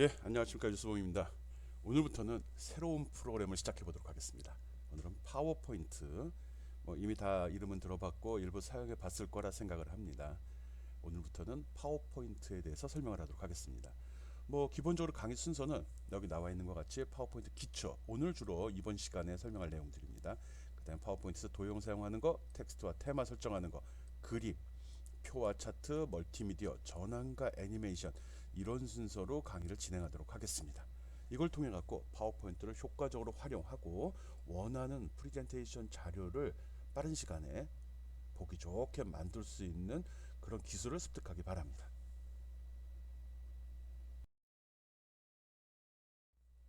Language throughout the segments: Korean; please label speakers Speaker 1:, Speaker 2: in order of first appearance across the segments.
Speaker 1: 예, 안녕하십니까 유수봉입니다. 오늘부터는 새로운 프로그램을 시작해 보도록 하겠습니다. 오늘은 파워포인트. 뭐 이미 다 이름은 들어봤고 일부 사용해 봤을 거라 생각을 합니다. 오늘부터는 파워포인트에 대해서 설명을 하도록 하겠습니다. 뭐 기본적으로 강의 순서는 여기 나와 있는 것 같이 파워포인트 기초. 오늘 주로 이번 시간에 설명할 내용들입니다. 그다음 파워포인트에서 도형 사용하는 거, 텍스트와 테마 설정하는 거, 그림, 표와 차트, 멀티미디어, 전환과 애니메이션 이런 순서로 강의를 진행하도록 하겠습니다. 이걸 통해 갖고 파워포인트를 효과적으로 활용하고 원하는 프레젠테이션 자료를 빠른 시간에 보기 좋게 만들 수 있는 그런 기술을 습득하기 바랍니다.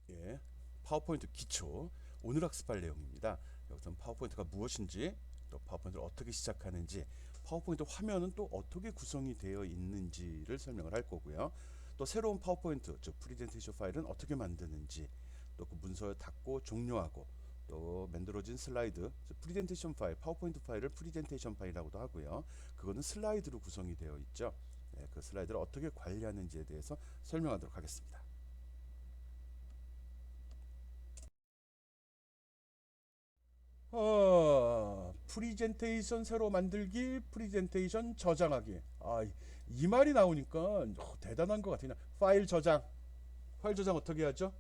Speaker 1: 예, 파워포인트 기초 오늘 학습할 내용입니다. 여기서는 파워포인트가 무엇인지 또 파워포인트를 어떻게 시작하는지 파워포인트 화면은 또 어떻게 구성이 되어 있는지를 설명을 할 거고요. 또 새로운 파워포인트 즉 프레젠테이션 파일은 어떻게 만드는지 또 그 문서를 닫고 종료하고 또 만들어진 슬라이드 즉 프레젠테이션 파일 파워포인트 파일을 프레젠테이션 파일이라고도 하고요. 그거는 슬라이드로 구성이 되어 있죠. 네, 그 슬라이드를 어떻게 관리하는지에 대해서 설명하도록 하겠습니다. 어, 프리젠테이션 새로 만들기, 프리젠테이션 저장하기. 아, 이- 이 말이 나오니까 어, 대단한 것 같아요. 파일 저장. 파일 저장 어떻게 하죠?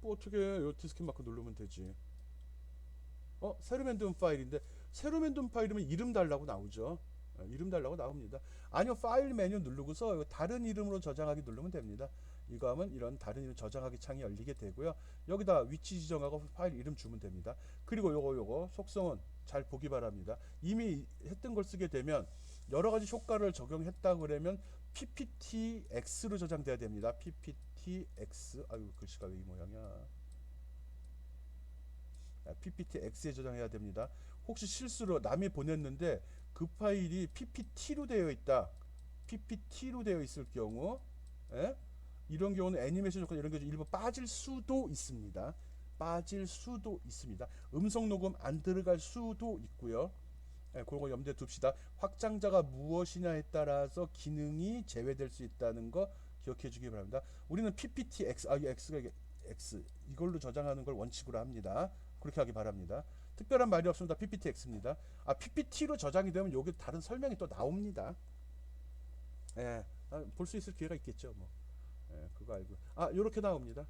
Speaker 1: 뭐 어떻게 요 디스켓 마크 누르면 되지. 어, 새로 만든 파일인데 새로 만든 파일이면 이름 달라고 나오죠. 어, 이름 달라고 나옵니다. 아니요, 파일 메뉴 누르고서 다른 이름으로 저장하기 누르면 됩니다. 이거 하면 이런 다른 이름 저장하기 창이 열리게 되고요. 여기다 위치 지정하고 파일 이름 주면 됩니다. 그리고 요거 요거 속성은 잘 보기 바랍니다. 이미 했던 걸 쓰게 되면 여러 가지 효과를 적용했다 그러면 PPTX로 저장돼야 됩니다. PPTX 아유 글씨가 왜 이 모양이야? 아, PPTX에 저장해야 됩니다. 혹시 실수로 남이 보냈는데 그 파일이 PPT로 되어 있다. PPT로 되어 있을 경우 예? 이런 경우는 애니메이션 조건 이런 게 일부 빠질 수도 있습니다. 빠질 수도 있습니다. 음성 녹음 안 들어갈 수도 있고요. 예, 그런 거 염두에 둡시다. 확장자가 무엇이냐에 따라서 기능이 제외될 수 있다는 거 기억해 주기 바랍니다. 우리는 PPTX 아 이게 X가 X 이걸로 저장하는 걸 원칙으로 합니다. 그렇게 하기 바랍니다. 특별한 말이 없습니다. PPTX입니다. 아 PPT로 저장이 되면 여기 다른 설명이 또 나옵니다. 예, 아, 볼수 있을 기회가 있겠죠. 뭐. 예, 그거 알고. 아, 요렇게 나옵니다.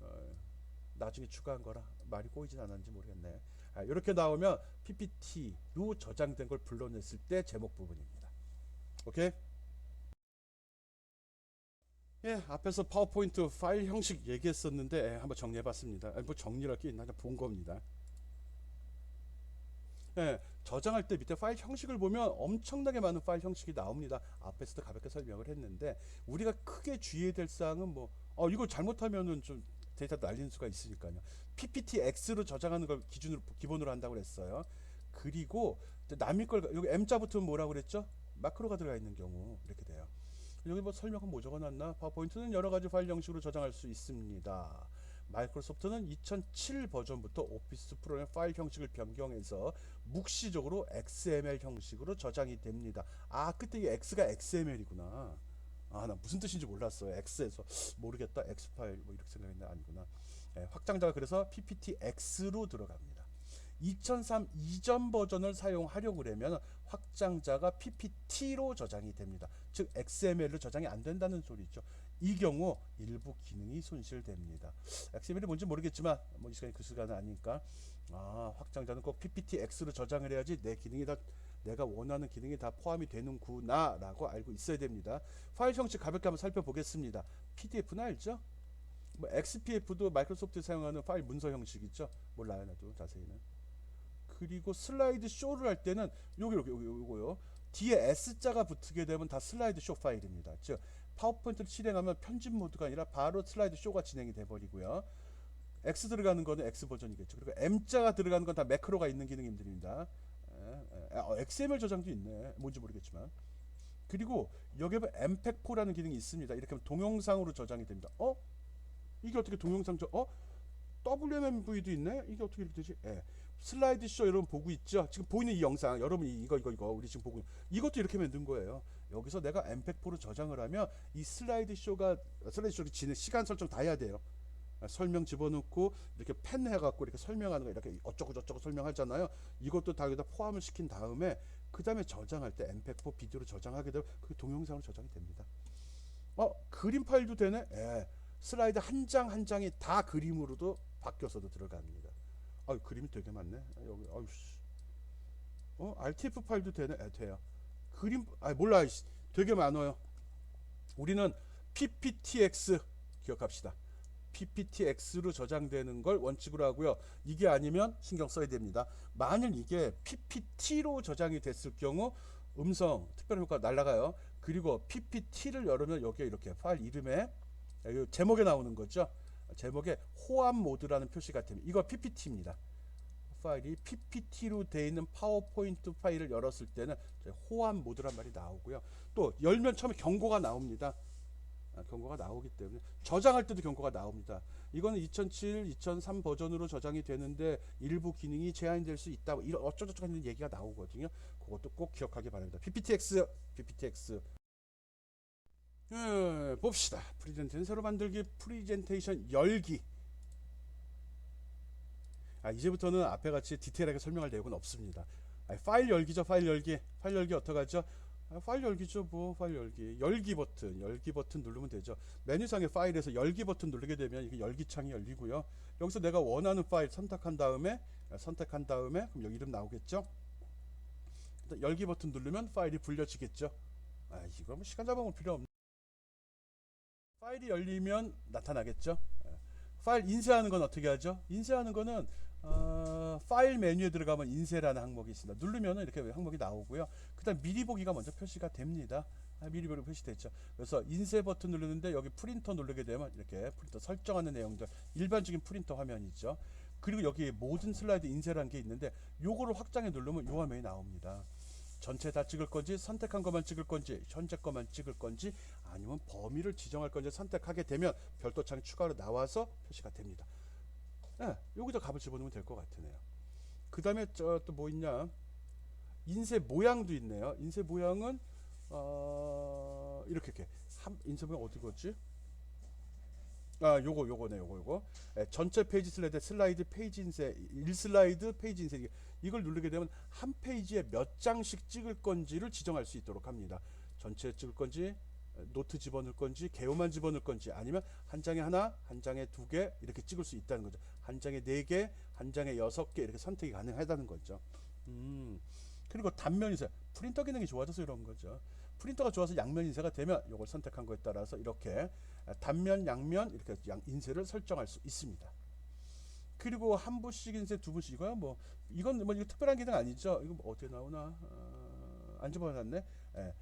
Speaker 1: 어, 나중에 추가한 거라 말이 꼬이진 않았는지 모르겠네. 아, 요렇게 나오면 PPT로 저장된 걸 불러냈을 때 제목 부분입니다. 오케이? 예, 앞에서 파워포인트 파일 형식 얘기했었는데 예, 한번 정리해봤습니다. 아니, 뭐 정리할 게 있나 그냥 본 겁니다. 예, 저장할 때 밑에 파일 형식을 보면 엄청나게 많은 파일 형식이 나옵니다. 앞에서도 가볍게 설명을 했는데 우리가 크게 주의해야 될 사항은 뭐 어, 이거 잘못하면은 좀 데이터 날리는 수가 있으니까요. PPTX로 저장하는 걸 기준으로 기본으로 한다고 그랬어요. 그리고 또 남의 걸 여기 M자 붙으면 뭐라고 그랬죠? 마크로가 들어가 있는 경우 이렇게 돼요. 여기 뭐 설명은 뭐 적어놨나? 파워포인트는 여러 가지 파일 형식으로 저장할 수 있습니다. 마이크로소프트는 2007 버전부터 오피스 프로그램 파일 형식을 변경해서 묵시적으로 XML 형식으로 저장이 됩니다. 아 그때 이 X가 XML이구나. 아 나 무슨 뜻인지 몰랐어요. X에서 모르겠다. X 파일 뭐 이렇게 생각했는데 아니구나. 예, 확장자가 그래서 PPTX로 들어갑니다. 2003 이전 버전을 사용하려고 그러면 확장자가 PPT로 저장이 됩니다. 즉 XML로 저장이 안 된다는 소리죠. 이 경우 일부 기능이 손실됩니다. XML이 뭔지 모르겠지만 뭐 이 시간이 그 시간은 아니니까 아 확장자는 꼭 PPTX로 저장을 해야지 내 기능이 다 내가 원하는 기능이 다 포함이 되는구나 라고 알고 있어야 됩니다. 파일 형식 가볍게 한번 살펴보겠습니다. PDF는 알죠? 뭐 XPF도 마이크로소프트 사용하는 파일 문서 형식이죠. 몰라요 나도 자세히는. 그리고 슬라이드 쇼를 할 때는 여기 여기 여기 요거요. 뒤에 S자가 붙게 되면 다 슬라이드 쇼 파일입니다. 즉 파워포인트를 실행하면 편집 모드가 아니라 바로 슬라이드 쇼가 진행이 돼 버리고요. X 들어가는 거는 X 버전이겠죠. 그리고 M자가 들어가는 건 다 매크로가 있는 기능들입니다. 에, 에, 어, XML 저장도 있네. 뭔지 모르겠지만. 그리고 여기에 보면 MPEG-4라는 기능이 있습니다. 이렇게 하면 동영상으로 저장이 됩니다. 어? 이게 어떻게 동영상 저 어? WMV도 있네? 이게 어떻게 이렇게 되지? 예. 슬라이드 쇼 여러분 보고 있죠? 지금 보이는 이 영상 여러분 이- 이거 이거 이거 우리 지금 보고 있- 이것도 이렇게 만든 거예요. 여기서 내가 엠팩4로 저장을 하면 이 슬라이드 쇼가 슬라이드 쇼를 지는 시간 설정 다 해야 돼요. 아, 설명 집어넣고 이렇게 펜 해갖고 이렇게 설명하는 거 이렇게 어쩌고 저쩌고 설명하잖아요. 이것도 다 여기다 포함을 시킨 다음에 그 다음에 저장할 때 엠팩4 비디오로 저장하게 되면 그게 동영상으로 저장이 됩니다. 어 그림 파일도 되네. 예. 슬라이드 한 장 한 장이 다 그림으로도 바뀌어서도 들어갑니다. 아 그림이 되게 많네. 아, 여기 아유 씨. 어 RTF 파일도 되네. 예, 돼요. 그림 아 몰라. 되게 많아요. 우리는 PPTX 기억합시다. PPTX로 저장되는 걸 원칙으로 하고요. 이게 아니면 신경 써야 됩니다. 만일 이게 PPT로 저장이 됐을 경우 음성 특별 효과 날라가요. 그리고 PPT를 열으면 여기에 이렇게 파일 이름에 제목에 나오는 거죠. 제목에 호환 모드라는 표시가 됩니다. 이거 PPT입니다. 파일이 PPT로 되어 있는 파워포인트 파일을 열었을 때는 호환 모드란 말이 나오고요. 또 열면 처음에 경고가 나옵니다. 아, 경고가 나오기 때문에 저장할 때도 경고가 나옵니다. 이거는 2007, 2003 버전으로 저장이 되는데 일부 기능이 제한될 수 있다. 뭐 이런 어쩌고저쩌고 하는 얘기가 나오거든요. 그것도 꼭 기억하기 바랍니다. PPTX, PPTX. 예, 봅시다. 프리젠테이션 새로 만들기, 프리젠테이션 열기. 아, 이제부터는 앞에 같이 디테일하게 설명할 내용은 없습니다. 아, 파일 열기죠, 파일 열기. 파일 열기 어떡하죠? 아, 파일 열기죠, 뭐 파일 열기. 열기 버튼, 열기 버튼 누르면 되죠. 메뉴상의 파일에서 열기 버튼 누르게 되면 이게 열기 창이 열리고요. 여기서 내가 원하는 파일 선택한 다음에 아, 선택한 다음에 그럼 여기 이름 나오겠죠. 열기 버튼 누르면 파일이 불려지겠죠. 아, 이거 뭐 시간 잡아먹을 필요 없네. 파일이 열리면 나타나겠죠. 예. 파일 인쇄하는 건 어떻게 하죠? 인쇄하는 거는 어, 파일 메뉴에 들어가면 인쇄라는 항목이 있습니다. 누르면 이렇게 항목이 나오고요. 그 다음 미리 보기가 먼저 표시가 됩니다. 아, 미리 보기 표시됐죠. 그래서 인쇄 버튼 누르는데 여기 프린터 누르게 되면 이렇게 프린터 설정하는 내용들 일반적인 프린터 화면이죠. 그리고 여기 모든 슬라이드 인쇄라는 게 있는데 요거를 확장해 누르면 요 화면이 나옵니다. 전체 다 찍을 건지 선택한 것만 찍을 건지 현재 것만 찍을 건지 아니면 범위를 지정할 건지 선택하게 되면 별도 창이 추가로 나와서 표시가 됩니다. 예, 여기다 값을 집어넣으면 될 것 같으네요. 그 다음에 저 또 뭐 있냐? 인쇄 모양도 있네요. 인쇄 모양은 어, 이렇게 이렇게 한 인쇄 모양 어디 갔지? 아, 요거 요거네 요거 요거. 예, 전체 페이지 슬라이드 슬라이드 페이지 인쇄 1슬라이드 페이지 인쇄 이걸 누르게 되면 한 페이지에 몇 장씩 찍을 건지를 지정할 수 있도록 합니다. 전체 찍을 건지 노트 집어넣을 건지 개요만 집어넣을 건지 아니면 한 장에 하나, 한 장에 두 개 이렇게 찍을 수 있다는 거죠. 한 장에 네 개, 한 장에 여섯 개 이렇게 선택이 가능하다는 거죠. 음. 그리고 단면 인쇄, 프린터 기능이 좋아져서 이런 거죠. 프린터가 좋아서 양면 인쇄가 되면 이걸 선택한 거에 따라서 이렇게 단면, 양면 이렇게 양 인쇄를 설정할 수 있습니다. 그리고 한 부씩 인쇄, 두 부씩 이거야 뭐 이건 뭐 이거 특별한 기능 아니죠. 이거 뭐 어디에 나오나? 어, 안 집어놨네. 예.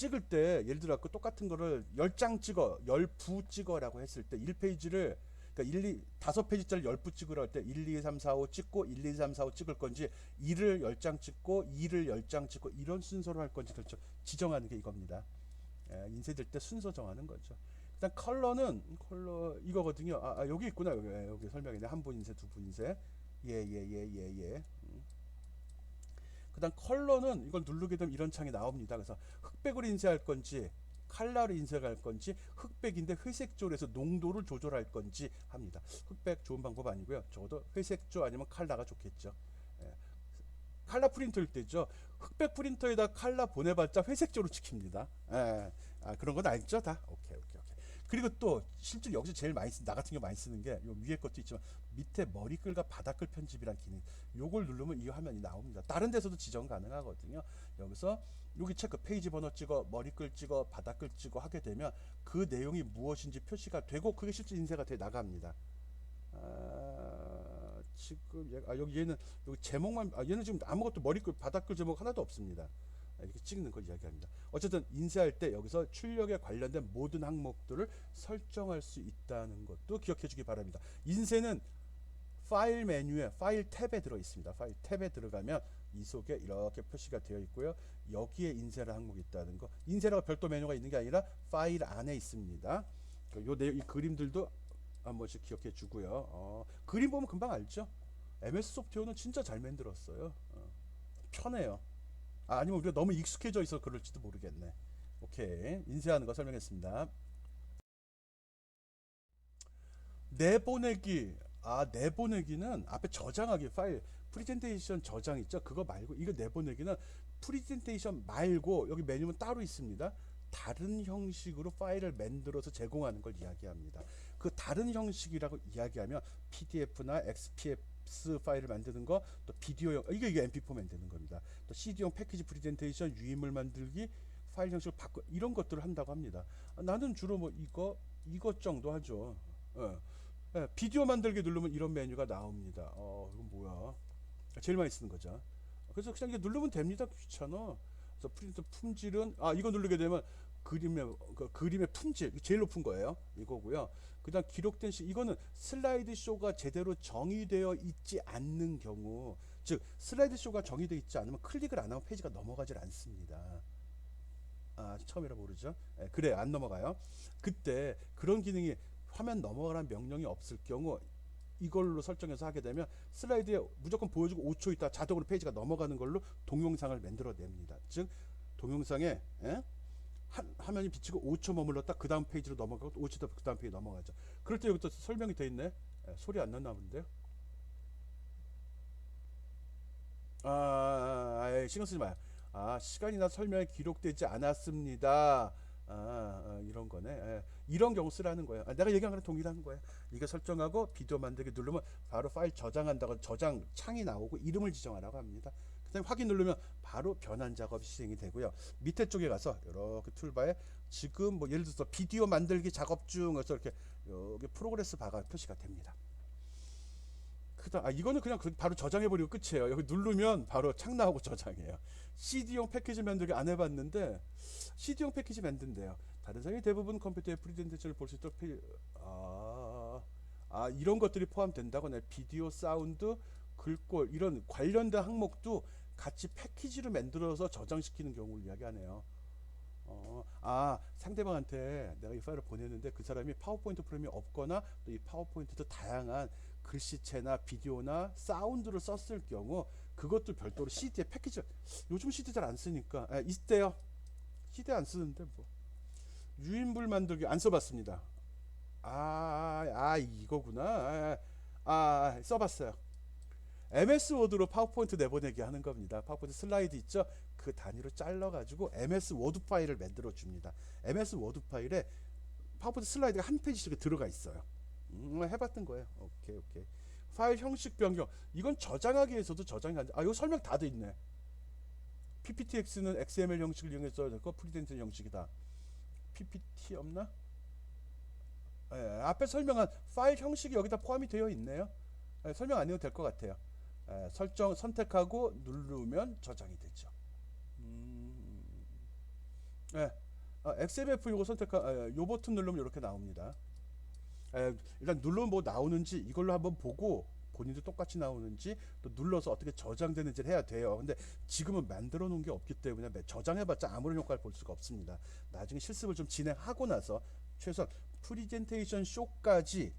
Speaker 1: 이, 찍을 때 예를 들어 갖고 똑같은 거를 10장 찍어, 10부 찍어라고 했을 때 1페이지를 그러니까 1, 2, 5페이지짜리 10부 찍으라 할때 1, 2, 3, 4, 5 찍고 1, 2, 3, 4, 5 찍을 건지 1을 10장 찍고 2를 10장 찍고 이런 순서로 할 건지 결정 지정하는 게 이겁니다. 예, 인쇄될 때 순서 정하는 거죠. 일단 컬러는 컬러 이거거든요. 아, 아 여기 있구나. 여기, 예, 여기 설명이네. 한부 인쇄, 두부 인쇄. 예, 예, 예, 예, 예. 음. 그다음 컬러는 이걸 누르게 되면 이런 창이 나옵니다. 그래서 흑백으로 인쇄할 건지 칼라로 인쇄할 건지 흑백인데 회색조로 해서 농도를 조절할 건지 합니다. 흑백 좋은 방법 아니고요. 적어도 회색조 아니면 칼라가 좋겠죠. 예. 칼라 프린터일 때죠. 흑백 프린터에다 칼라 보내봤자 회색조로 찍힙니다. 예. 아, 그런 건 알죠, 다. 오케이. 그리고 또 실제로 여기서 제일 많이 쓰, 나 같은 경우 많이 쓰는 게 요 위에 것도 있지만 밑에 머리글과 바닥글 편집이란 기능. 요걸 누르면 이 화면이 나옵니다. 다른 데서도 지정 가능하거든요. 여기서 여기 체크 페이지 번호 찍어 머리글 찍어 바닥글 찍어 하게 되면 그 내용이 무엇인지 표시가 되고 그게 실제 인쇄가 돼 나갑니다. 아, 지금 얘, 아 여기 얘는 여기 제목만 아 얘는 지금 아무것도 머리글 바닥글 제목 하나도 없습니다. 아, 이렇게 찍는 걸 이야기합니다. 어쨌든 인쇄할 때 여기서 출력에 관련된 모든 항목들을 설정할 수 있다는 것도 기억해 주기 바랍니다. 인쇄는 파일 메뉴에 파일 탭에 들어 있습니다. 파일 탭에 들어가면 이 속에 이렇게 표시가 되어 있고요. 여기에 인쇄를 항목이 있다는 거. 인쇄라고 별도 메뉴가 있는 게 아니라 파일 안에 있습니다. 그요 내용 이 그림들도 한 번씩 기억해 주고요. 어, 그림 보면 금방 알죠. MS 소프트웨어는 진짜 잘 만들었어요. 어, 편해요. 아, 아니면 우리가 너무 익숙해져 있어 그럴지도 모르겠네. 오케이. 인쇄하는 거 설명했습니다. 내보내기. 아, 내보내기는 앞에 저장하기 파일 프리젠테이션 저장 있죠? 그거 말고 이거 내보내기는 프리젠테이션 말고 여기 메뉴는 따로 있습니다. 다른 형식으로 파일을 만들어서 제공하는 걸 이야기합니다. 그 다른 형식이라고 이야기하면 PDF나 XPS 파일을 만드는 거, 또 비디오용 이게 이게 MP4 만드는 겁니다. 또 CD용 패키지 프리젠테이션 유인물 만들기, 파일 형식을 바꿔 이런 것들을 한다고 합니다. 아, 나는 주로 뭐 이거 이것 정도 하죠. 어. 예, 비디오 만들기 누르면 이런 메뉴가 나옵니다. 어, 이건 뭐야? 제일 많이 쓰는 거죠. 그래서 그냥 이게 누르면 됩니다. 귀찮아. 그래서 프린트 품질은 아 이거 누르게 되면 그림의 그 그림의 품질 제일 높은 거예요. 이거고요. 그다음 기록된 시 이거는 슬라이드 쇼가 제대로 정의되어 있지 않는 경우 즉 슬라이드 쇼가 정의되어 있지 않으면 클릭을 안 하면 페이지가 넘어가질 않습니다. 아 처음이라 모르죠. 예, 그래 안 넘어가요. 그때 그런 기능이 화면 넘어가라는 명령이 없을 경우 이걸로 설정해서 하게 되면 슬라이드에 무조건 보여주고 5초 있다 자동으로 페이지가 넘어가는 걸로 동영상을 만들어 냅니다. 즉 동영상에 예? 한, 화면이 비치고 5초 머물렀다 그 다음 페이지로 넘어가고 5초 더 그 다음 페이지 넘어가죠. 그럴 때 여기부터 설명이 돼 있네. 예, 소리 안 났나 본데요. 아, 아, 아, 신경 쓰지 마요. 아, 시간이나 설명이 기록되지 않았습니다. 아, 아, 이런 거네. 예, 이런 경우 쓰라는 거예요. 아, 내가 얘기한 거랑 동일한 거예요. 이거 설정하고 비디오 만들기 누르면 바로 파일 저장한다고 저장 창이 나오고 이름을 지정하라고 합니다. 그다음에 확인 누르면 바로 변환 작업이 시행이 되고요. 밑에 쪽에 가서 이렇게 툴바에 지금 뭐 예를 들어서 비디오 만들기 작업 중 해서 이렇게 여기 프로그레스 바가 표시가 됩니다. 그다음 아 이거는 그냥 그- 바로 저장해 버리고 끝이에요. 여기 누르면 바로 창 나오고 저장해요. CD용 패키지 만들기 안 해봤는데 CD용 패키지 만든대요. 다른 사람이 대부분 컴퓨터의 프리젠테이션을 볼 수 있도록 피... 아, 아 이런 것들이 포함된다고 네 비디오 사운드 글꼴 이런 관련된 항목도 같이 패키지로 만들어서 저장시키는 경우를 이야기하네요. 어, 아 상대방한테 내가 이 파일을 보냈는데 그 사람이 파워포인트 프로그램이 없거나 또 이 파워포인트도 다양한 글씨체나 비디오나 사운드를 썼을 경우 그것도 별도로 CD에 패키지 요즘 CD 잘 안 쓰니까 아, 있대요. CD 안 쓰는데 뭐 유인물 만들기 안 써봤습니다. 아, 아 이거구나. 아, 아, 써봤어요. MS 워드로 파워포인트 내보내기 하는 겁니다. 파워포인트 슬라이드 있죠? 그 단위로 잘라가지고 MS 워드 파일을 만들어 줍니다. MS 워드 파일에 파워포인트 슬라이드가 한 페이지씩 들어가 있어요. 음, 해봤던 거예요. 오케이, 오케이. 파일 형식 변경. 이건 저장하기 위해서도 저장이 안 돼. 아, 이거 설명 다 돼 있네. PPTX는 XML 형식을 이용해서 거 프리젠트 형식이다. PPT 없나? 예, 앞에 설명한 파일 형식이 여기다 포함이 되어 있네요. 예, 설명 안 해도 될 것 같아요. 예, 설정 선택하고 누르면 저장이 되죠. 음, 예, 아, XMF 요거 선택하, 아, 요 버튼 누르면 이렇게 나옵니다. 예, 일단 누르면 뭐 나오는지 이걸로 한번 보고 본인도 똑같이 나오는지 또 눌러서 어떻게 저장되는지를 해야 돼요. 근데 지금은 만들어 놓은 게 없기 때문에 매- 저장해봤자 아무런 효과를 볼 수가 없습니다. 나중에 실습을 좀 진행하고 나서 최소한 프리젠테이션 쇼까지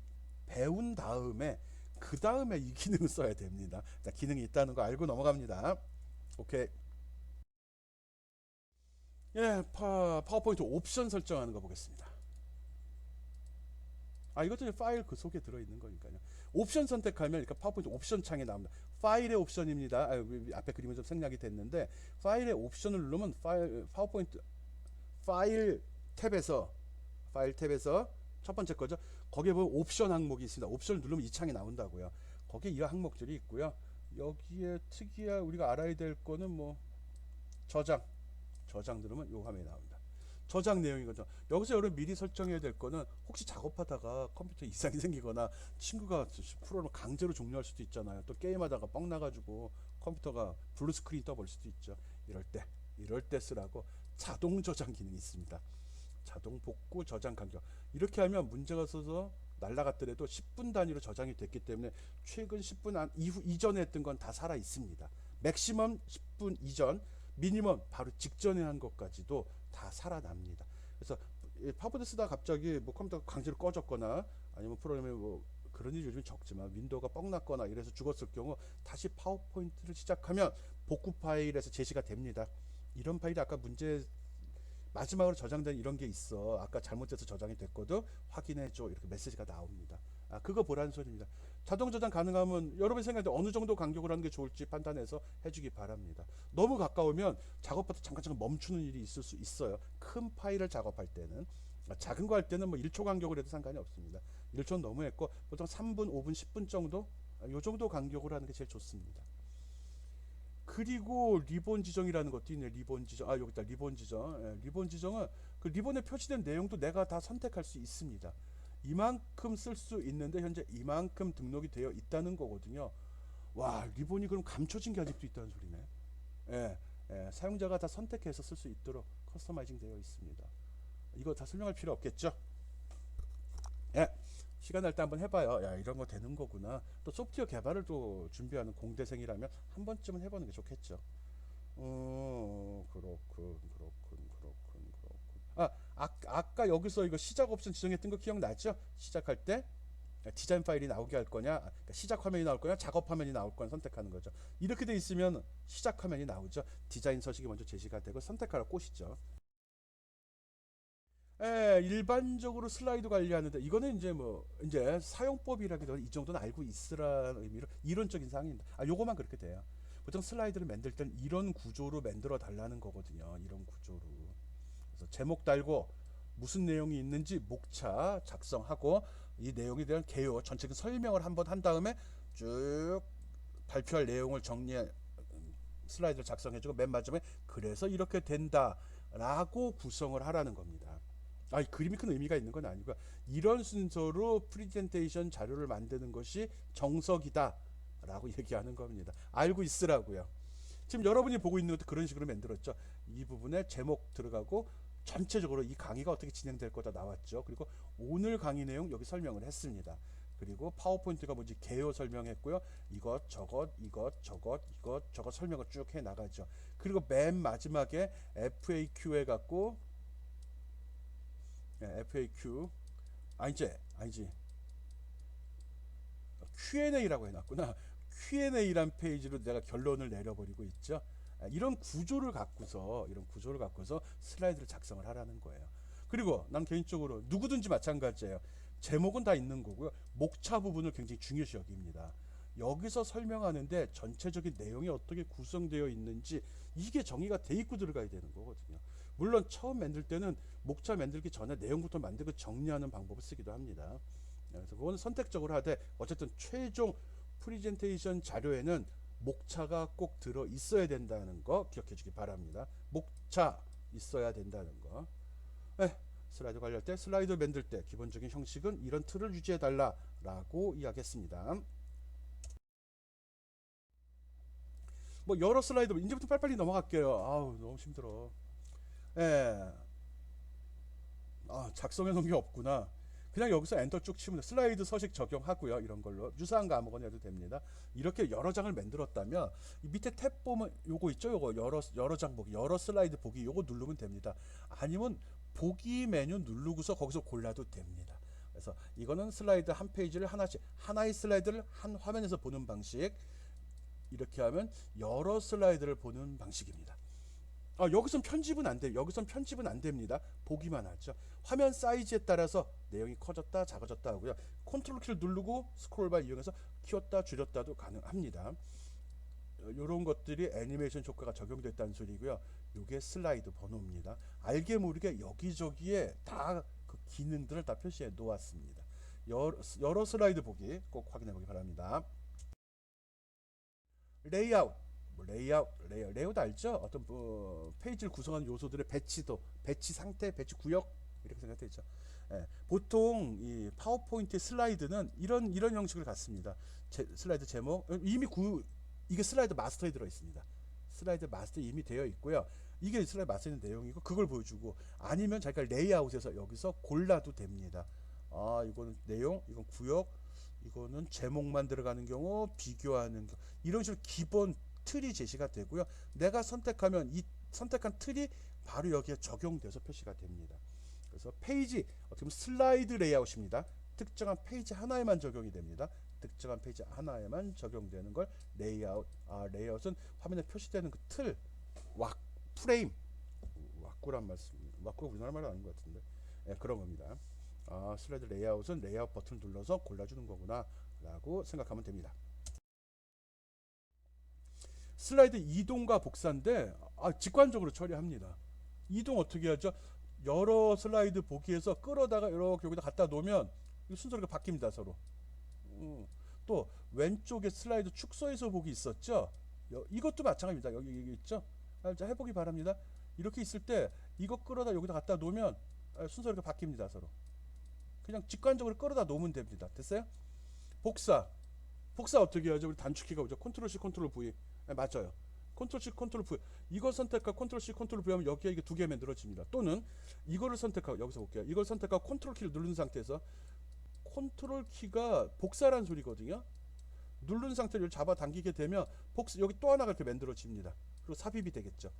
Speaker 1: 배운 다음에 그 다음에 이 기능을 써야 됩니다. 자, 기능이 있다는 거 알고 넘어갑니다. 오케이. 예, 파, 파워포인트 옵션 설정하는 거 보겠습니다. 아, 이것도 이제 파일 그 속에 들어있는 거니까요. 옵션 선택하면 그러니까 파워포인트 옵션 창이 나옵니다. 파일의 옵션입니다. 아, 여기 앞에 그림은 좀 생략이 됐는데 파일의 옵션을 누르면 파일 파워포인트 파일 탭에서 파일 탭에서 첫 번째 거죠. 거기에 보면 옵션 항목이 있습니다. 옵션을 누르면 이 창이 나온다고요. 거기에 이런 항목들이 있고요. 여기에 특이한 우리가 알아야 될 거는 뭐 저장 저장 누르면 요 화면이 나옵니다. 저장 내용이거든. 여기서 여러분 미리 설정해야 될 거는 혹시 작업하다가 컴퓨터 이상이 생기거나 친구가 프로를 강제로 종료할 수도 있잖아요. 또 게임하다가 뻥 나가지고 컴퓨터가 블루 스크린 떠버릴 수도 있죠. 이럴 때 이럴 때 쓰라고 자동 저장 기능이 있습니다. 자동 복구 저장 간격 이렇게 하면 문제가 없어서 날라갔더라도 10분 단위로 저장이 됐기 때문에 최근 10분 안 이후 이전에 했던 건 다 살아 있습니다. 맥시멈 10분 이전, 미니멈 바로 직전에 한 것까지도 다 살아납니다. 그래서 이 파워포인트 쓰다 갑자기 뭐 컴퓨터 강제로 꺼졌거나 아니면 프로그램이 뭐 그런 일이 요즘 적지만 윈도우가 뻥났거나 이래서 죽었을 경우 다시 파워포인트를 시작하면 복구 파일에서 제시가 됩니다. 이런 파일이 아까 문제 마지막으로 저장된 이런 게 있어. 아까 잘못돼서 저장이 됐거든. 확인해줘. 이렇게 메시지가 나옵니다. 아, 그거 보라는 소리입니다. 자동 저장 가능하면 여러분 생각에 어느 정도 간격으로 하는 게 좋을지 판단해서 해주기 바랍니다. 너무 가까우면 작업부터 잠깐 잠깐 멈추는 일이 있을 수 있어요. 큰 파일을 작업할 때는 아, 작은 거 할 때는 뭐 1초 간격으로 해도 상관이 없습니다. 1초는 너무 했고 보통 3분, 5분, 10분 정도 아, 요 정도 간격으로 하는 게 제일 좋습니다. 그리고 리본 지정이라는 것도 있네. 리본 지정. 아, 여기 있다. 리본 지정. 예, 리본 지정은 그 리본에 표시된 내용도 내가 다 선택할 수 있습니다. 이만큼 쓸 수 있는데 현재 이만큼 등록이 되어 있다는 거거든요. 와, 리본이 그럼 감춰진 게 아직도 있다는 소리네. 예, 예, 사용자가 다 선택해서 쓸 수 있도록 커스터마이징 되어 있습니다. 이거 다 설명할 필요 없겠죠? 예. 시간 날 때 한번 해봐요. 야 이런 거 되는 거구나. 또 소프트웨어 개발을 또 준비하는 공대생이라면 한 번쯤은 해보는 게 좋겠죠. 어 그렇군 그렇군 그렇군 그렇군. 아, 아 아까 여기서 이거 시작 옵션 지정했던 거 기억나죠? 시작할 때 디자인 파일이 나오게 할 거냐, 그러니까 시작 화면이 나올 거냐, 작업 화면이 나올 거냐 선택하는 거죠. 이렇게 돼 있으면 시작 화면이 나오죠. 디자인 서식이 먼저 제시가 되고 선택하라 꽂이죠. 예, 일반적으로 슬라이드 관리하는데 이거는 이제 뭐 이제 사용법이라기보다 이 정도는 알고 있으라는 의미로 이론적인 사항입니다. 아, 요거만 그렇게 돼요. 보통 슬라이드를 만들 땐 이런 구조로 만들어 달라는 거거든요. 이런 구조로. 그래서 제목 달고 무슨 내용이 있는지 목차 작성하고 이 내용에 대한 개요 전체적인 설명을 한번 한 다음에 쭉 발표할 내용을 정리해 음, 슬라이드를 작성해주고 맨 마지막에 그래서 이렇게 된다라고 구성을 하라는 겁니다. 아, 그림이 큰 의미가 있는 건 아니고 이런 순서로 프리젠테이션 자료를 만드는 것이 정석이다라고 얘기하는 겁니다. 알고 있으라고요. 지금 여러분이 보고 있는 것도 그런 식으로 만들었죠. 이 부분에 제목 들어가고 전체적으로 이 강의가 어떻게 진행될 거다 나왔죠. 그리고 오늘 강의 내용 여기 설명을 했습니다. 그리고 파워포인트가 뭔지 개요 설명했고요. 이것 저것 이것 저것 이것 저것 설명을 쭉 해 나가죠. 그리고 맨 마지막에 FAQ 해갖고 예, FAQ 아니지 아니지 Q&A라고 해놨구나. Q&A란 페이지로 내가 결론을 내려버리고 있죠. 아, 이런 구조를 갖고서 이런 구조를 갖고서 슬라이드를 작성을 하라는 거예요. 그리고 난 개인적으로 누구든지 마찬가지예요. 제목은 다 있는 거고요. 목차 부분을 굉장히 중요시 여깁니다. 여기서 설명하는데 전체적인 내용이 어떻게 구성되어 있는지 이게 정의가 돼 있고 들어가야 되는 거거든요 물론 처음 만들 때는 목차 만들기 전에 내용부터 만들고 정리하는 방법을 쓰기도 합니다. 그래서 그건 선택적으로 하되 어쨌든 최종 프리젠테이션 자료에는 목차가 꼭 들어 있어야 된다는 거 기억해 주기 바랍니다. 목차 있어야 된다는 거. 네, 슬라이드 관리할 때 슬라이드 만들 때 기본적인 형식은 이런 틀을 유지해 달라라고 이야기했습니다. 뭐 여러 슬라이드 이제부터 빨리빨리 넘어갈게요. 아우 너무 힘들어. 예. 아, 작성해 놓은 게 없구나. 그냥 여기서 엔터 쭉 치면 돼. 슬라이드 서식 적용하고요. 이런 걸로 유사한 거 아무거나 해도 됩니다. 이렇게 여러 장을 만들었다면 이 밑에 탭 보면 요거 있죠. 요거 여러 여러 장 보기, 여러 슬라이드 보기 요거 누르면 됩니다. 아니면 보기 메뉴 누르고서 거기서 골라도 됩니다. 그래서 이거는 슬라이드 한 페이지를 하나씩 하나의 슬라이드를 한 화면에서 보는 방식. 이렇게 하면 여러 슬라이드를 보는 방식입니다. 아, 여기선 편집은 안 돼요. 여기선 편집은 안 됩니다. 보기만 하죠. 화면 사이즈에 따라서 내용이 커졌다, 작아졌다 하고요. 컨트롤 키를 누르고 스크롤바 이용해서 키웠다, 줄였다도 가능합니다. 이런 것들이 애니메이션 효과가 적용됐다는 소리고요. 이게 슬라이드 번호입니다. 알게 모르게 여기저기에 다 그 기능들을 다 표시해 놓았습니다. 여러, 여러 슬라이드 보기 꼭 확인해 보기 바랍니다. 레이아웃 뭐 레이아웃, 레이아웃, 레이아웃 알죠? 어떤 뭐 페이지를 구성하는 요소들의 배치도, 배치 상태, 배치 구역 이렇게 생각되죠. 예, 보통 이 파워포인트 슬라이드는 이런 이런 형식을 갖습니다. 제, 슬라이드 제목 이미 구 이게 슬라이드 마스터에 들어 있습니다. 슬라이드 마스터 이미 되어 있고요. 이게 슬라이드 마스터 있는 내용이고 그걸 보여주고 아니면 자기가 레이아웃에서 여기서 골라도 됩니다. 아 이거는 내용, 이건 구역, 이거는 제목만 들어가는 경우 비교하는 경우 이런 식으로 기본 틀이 제시가 되고요. 내가 선택하면 이 선택한 틀이 바로 여기에 적용돼서 표시가 됩니다. 그래서 페이지 어떻게 보면 슬라이드 레이아웃입니다. 특정한 페이지 하나에만 적용이 됩니다. 특정한 페이지 하나에만 적용되는 걸 레이아웃. 아, 레이아웃은 화면에 표시되는 그 틀, 왁, 프레임, 왁구란 말씀. 왁구가 우리나라 말 아닌 것 같은데. 예, 그런 겁니다. 아, 슬라이드 레이아웃은 레이아웃 버튼을 눌러서 골라주는 거구나 라고 생각하면 됩니다. 슬라이드 이동과 복사인데 아, 직관적으로 처리합니다. 이동 어떻게 하죠? 여러 슬라이드 보기에서 끌어다가 이렇게 여기다 갖다 놓으면 이 순서가 바뀝니다 서로. 음, 또 왼쪽에 슬라이드 축소해서 보기 있었죠? 여- 이것도 마찬가지입니다. 여기, 여기 있죠? 아, 자, 해보기 바랍니다. 이렇게 있을 때 이거 끌어다 여기다 갖다 놓으면 아, 순서가 바뀝니다 서로. 그냥 직관적으로 끌어다 놓으면 됩니다. 됐어요? 복사. 복사 어떻게 하죠? 우리 단축키가 오죠. 컨트롤 C, 컨트롤 V. 네, 맞아요. 컨트롤 C, 컨트롤 V. 이걸 선택하고 컨트롤 C, 컨트롤 V 하면 여기에 이게 두 개 만들어집니다. 또는 이거를 선택하고 여기서 볼게요. 이걸 선택하고 컨트롤 키를 누른 상태에서 컨트롤 키가 복사란 소리거든요. 누른 상태로 잡아 당기게 되면 복사 여기 또 하나가 이렇게 만들어집니다. 그리고 삽입이 되겠죠.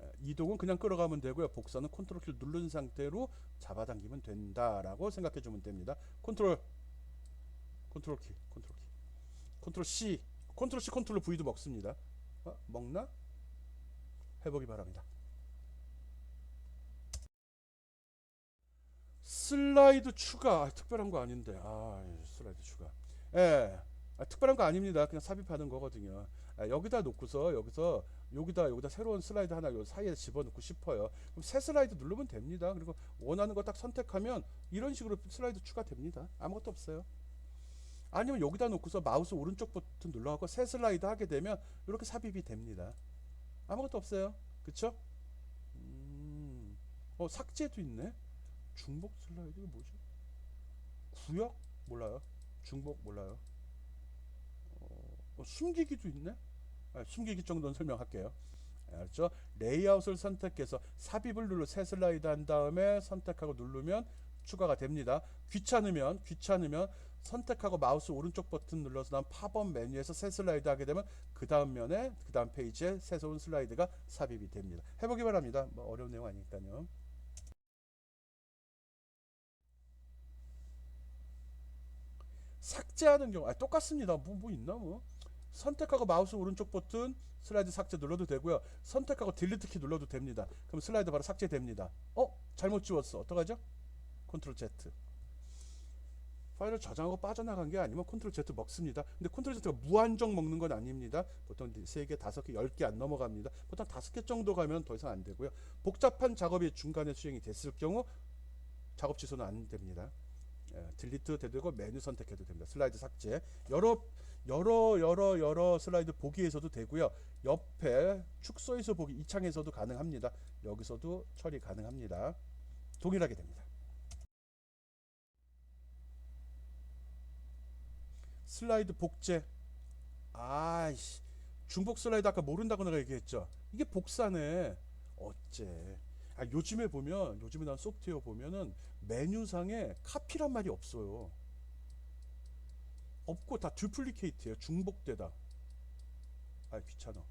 Speaker 1: 에, 이동은 그냥 끌어가면 되고요. 복사는 컨트롤 키를 누른 상태로 잡아당기면 된다라고 생각해 주면 됩니다. 컨트롤 컨트롤 키, 컨트롤 키. 컨트롤 C, 컨트롤 C, 컨트롤 V도 먹습니다. 어? 먹나? 해보기 바랍니다. 슬라이드 추가. 아, 특별한 거 아닌데. 아 예, 슬라이드 추가. 예. 아, 특별한 거 아닙니다. 그냥 삽입하는 거거든요. 아, 여기다 놓고서 여기서 여기다 여기다 새로운 슬라이드 하나 요 사이에 집어넣고 싶어요. 그럼 새 슬라이드 누르면 됩니다. 그리고 원하는 거 딱 선택하면 이런 식으로 슬라이드 추가됩니다. 아무것도 없어요 아니면 여기다 놓고서 마우스 오른쪽 버튼 눌러갖고 새 슬라이드 하게 되면 이렇게 삽입이 됩니다 아무것도 없어요 그쵸? 음, 어 삭제도 있네 중복 슬라이드가 뭐지? 구역 몰라요. 중복 몰라요. 어, 어, 숨기기도 있네. 아, 숨기기 정도는 설명할게요. 알죠? 레이아웃을 선택해서 삽입을 눌러 새 슬라이드 한 다음에 선택하고 누르면 추가가 됩니다. 귀찮으면 귀찮으면 선택하고 마우스 오른쪽 버튼 눌러서 난 팝업 메뉴에서 새 슬라이드 하게 되면 그 다음 면에 그 다음 페이지에 새로운 슬라이드가 삽입이 됩니다. 해보기 바랍니다. 뭐 어려운 내용 아니니까요. 삭제하는 경우 아 똑같습니다. 뭐, 뭐 있나 뭐 선택하고 마우스 오른쪽 버튼 슬라이드 삭제 눌러도 되고요. 선택하고 딜리트 키 눌러도 됩니다. 그럼 슬라이드 바로 삭제됩니다. 어 잘못 지웠어. 어떡하죠? 컨트롤 Z 파일을 저장하고 빠져나간 게 아니면 컨트롤 Z 먹습니다. 근데 컨트롤 Z가 무한정 먹는 건 아닙니다. 보통 3개, 5개, 10개 안 넘어갑니다. 보통 5개 정도 가면 더 이상 안 되고요. 복잡한 작업이 중간에 수행이 됐을 경우 작업 취소는 안 됩니다. 예, 딜리트 되고 메뉴 선택해도 됩니다. 슬라이드 삭제 여러 여러 여러 여러 슬라이드 보기에서도 되고요. 옆에 축소해서 보기 이 창에서도 가능합니다. 여기서도 처리 가능합니다. 동일하게 됩니다. 슬라이드 복제 아이씨 중복 슬라이드 아까 모른다고 내가 얘기했죠. 이게 복사네. 어째 아, 요즘에 보면 요즘에 난 소프트웨어 보면은 메뉴상에 카피란 말이 없어요. 없고 다 듀플리케이트예요. 중복되다. 아 귀찮아.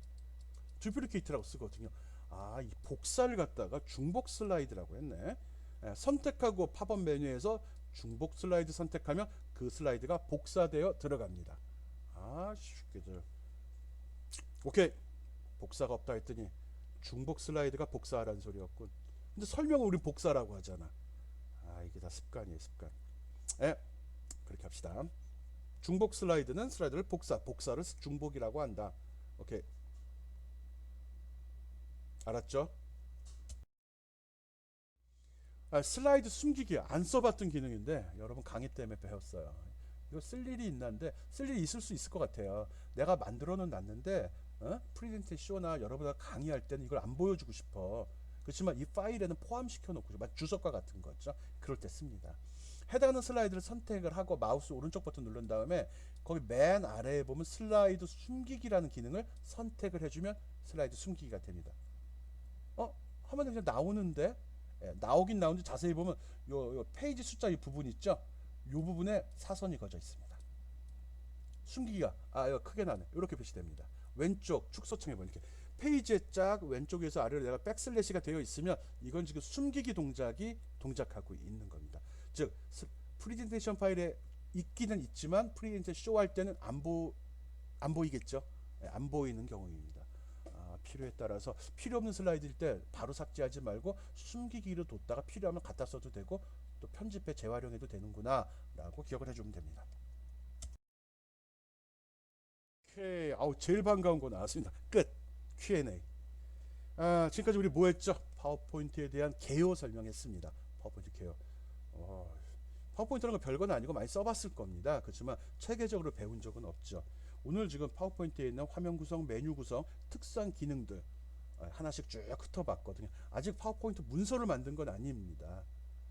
Speaker 1: 듀플리케이트라고 쓰거든요. 아 이 복사를 갖다가 중복 슬라이드라고 했네. 예, 선택하고 팝업 메뉴에서 중복 슬라이드 선택하면 그 슬라이드가 복사되어 들어갑니다. 아 쉽게들. 오케이 복사가 없다 했더니 중복 슬라이드가 복사하라는 소리였군. 근데 설명은 우리 복사라고 하잖아. 아 이게 다 습관이에요 습관. 예 그렇게 합시다. 중복 슬라이드는 슬라이드를 복사, 복사를 중복이라고 한다. 오케이. 알았죠? 아, 슬라이드 숨기기 안 써봤던 기능인데 여러분 강의 때문에 배웠어요. 이거 쓸 일이 있는데 쓸 일이 있을 수 있을 것 같아요. 내가 만들어는 놨는데 어? 프리젠테 쇼나 여러분가 강의할 때는 이걸 안 보여주고 싶어. 그렇지만 이 파일에는 포함시켜 놓고 막 주석과 같은 거죠. 그럴 때 씁니다. 해당하는 슬라이드를 선택을 하고 마우스 오른쪽 버튼 누른 다음에 거기 맨 아래에 보면 슬라이드 숨기기라는 기능을 선택을 해주면 슬라이드 숨기기가 됩니다. 어? 화면에 그냥 나오는데 예, 나오긴 나오는데 자세히 보면 요, 요 페이지 숫자 이 부분 있죠? 요 부분에 사선이 거져 있습니다. 숨기기가 아 이거 크게 나네 이렇게 표시됩니다. 왼쪽 보면 이렇게 페이지에 쫙 왼쪽에서 아래로 내가 백슬래시가 되어 있으면 이건 지금 숨기기 동작이 동작하고 있는 겁니다. 즉 스- 프리젠테이션 파일에 있기는 있지만 프리젠테이션 쇼 할 때는 안, 보, 안 보이겠죠. 예, 안 보이는 경우입니다. 아, 필요에 따라서 필요 없는 슬라이드일 때 바로 삭제하지 말고 숨기기로 뒀다가 필요하면 갖다 써도 되고 또 편집해 재활용해도 되는구나 라고 기억을 해주면 됩니다. 오케이. 아우 제일 반가운 거 나왔습니다. 끝. Q&A. 아, 지금까지 우리 뭐 했죠? 파워포인트에 대한 개요 설명했습니다. 파워포인트 개요. 어, 파워포인트라는 건 별건 아니고 많이 써봤을 겁니다. 그렇지만 체계적으로 배운 적은 없죠. 오늘 지금 파워포인트에 있는 화면 구성, 메뉴 구성, 특수한 기능들 아, 하나씩 쭉 훑어봤거든요. 아직 파워포인트 문서를 만든 건 아닙니다.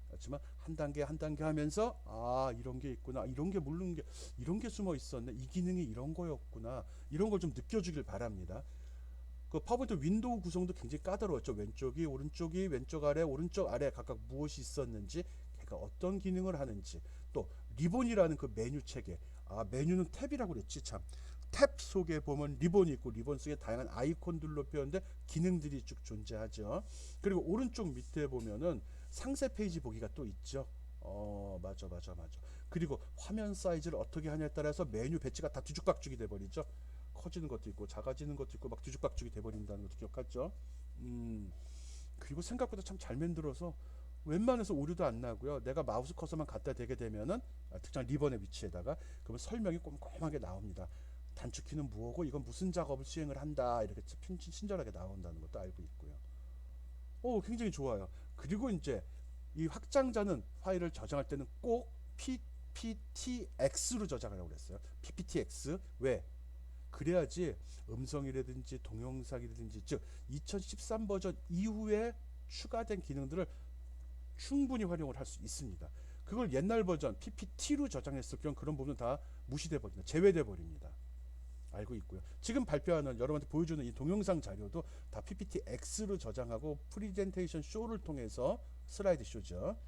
Speaker 1: 그렇지만 한 단계 한 단계 하면서 아 이런 게 있구나 이런 게 모르는 게 이런 게 숨어 있었네 이 기능이 이런 거였구나 이런 걸 좀 느껴주길 바랍니다. 그 파워포인트 윈도우 구성도 굉장히 까다로웠죠. 왼쪽이 오른쪽이 왼쪽 아래 오른쪽 아래 각각 무엇이 있었는지 걔가 어떤 기능을 하는지 또 리본이라는 그 메뉴 체계 아 메뉴는 탭이라고 그랬지 참 탭 속에 보면 리본이 있고 리본 속에 다양한 아이콘들로 표현된 기능들이 쭉 존재하죠. 그리고 오른쪽 밑에 보면은 상세 페이지 보기가 또 있죠. 어 맞아 맞아 맞아. 그리고 화면 사이즈를 어떻게 하냐에 따라서 메뉴 배치가 다 뒤죽박죽이 돼 버리죠. 커지는 것도 있고 작아지는 것도 있고 막 뒤죽박죽이 돼 버린다는 것도 기억하죠. 음 그리고 생각보다 참 잘 만들어서 웬만해서 오류도 안 나고요. 내가 마우스 커서만 갖다 대게 되면은 아, 특정 리본의 위치에다가 그러면 설명이 꼼꼼하게 나옵니다. 단축키는 무엇고 이건 무슨 작업을 수행을 한다 이렇게 친- 친절하게 나온다는 것도 알고 있고요. 오 굉장히 좋아요. 그리고 이제 이 확장자는 파일을 저장할 때는 꼭 PPTX로 저장하라고 그랬어요. PPTX 왜? 그래야지 음성이라든지 동영상이라든지 즉 2013 버전 이후에 추가된 기능들을 충분히 활용을 할 수 있습니다. 그걸 옛날 버전 PPT로 저장했을 경우 그런 부분은 다 무시돼 버립니다. 제외돼 버립니다. 알고 있고요. 지금 발표하는 여러분한테 보여주는 이 동영상 자료도 다 PPTX로 저장하고 프리젠테이션 쇼를 통해서 슬라이드 쇼죠.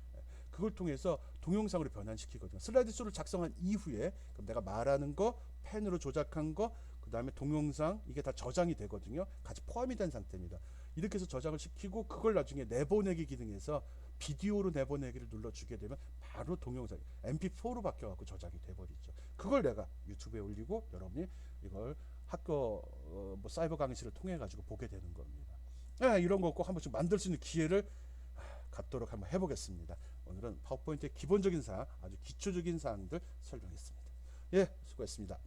Speaker 1: 그걸 통해서 동영상으로 변환시키거든요. 슬라이드 쇼를 작성한 이후에 그럼 내가 말하는 거, 펜으로 조작한 거, 그 다음에 동영상 이게 다 저장이 되거든요. 같이 포함이 된 상태입니다. 이렇게 해서 저장을 시키고 그걸 나중에 내보내기 기능에서 비디오로 내보내기를 눌러주게 되면 바로 동영상 MP4로 바뀌어갖고 저장이 돼버리죠. 그걸 내가 유튜브에 올리고 여러분이 이걸 학교 어, 뭐 사이버 강의실을 통해 가지고 보게 되는 겁니다. 예, 이런 거 꼭 한 번씩 만들 수 있는 기회를 하, 갖도록 한번 해보겠습니다. 오늘은 파워포인트의 기본적인 사항, 아주 기초적인 사항들 설명했습니다. 예, 수고했습니다.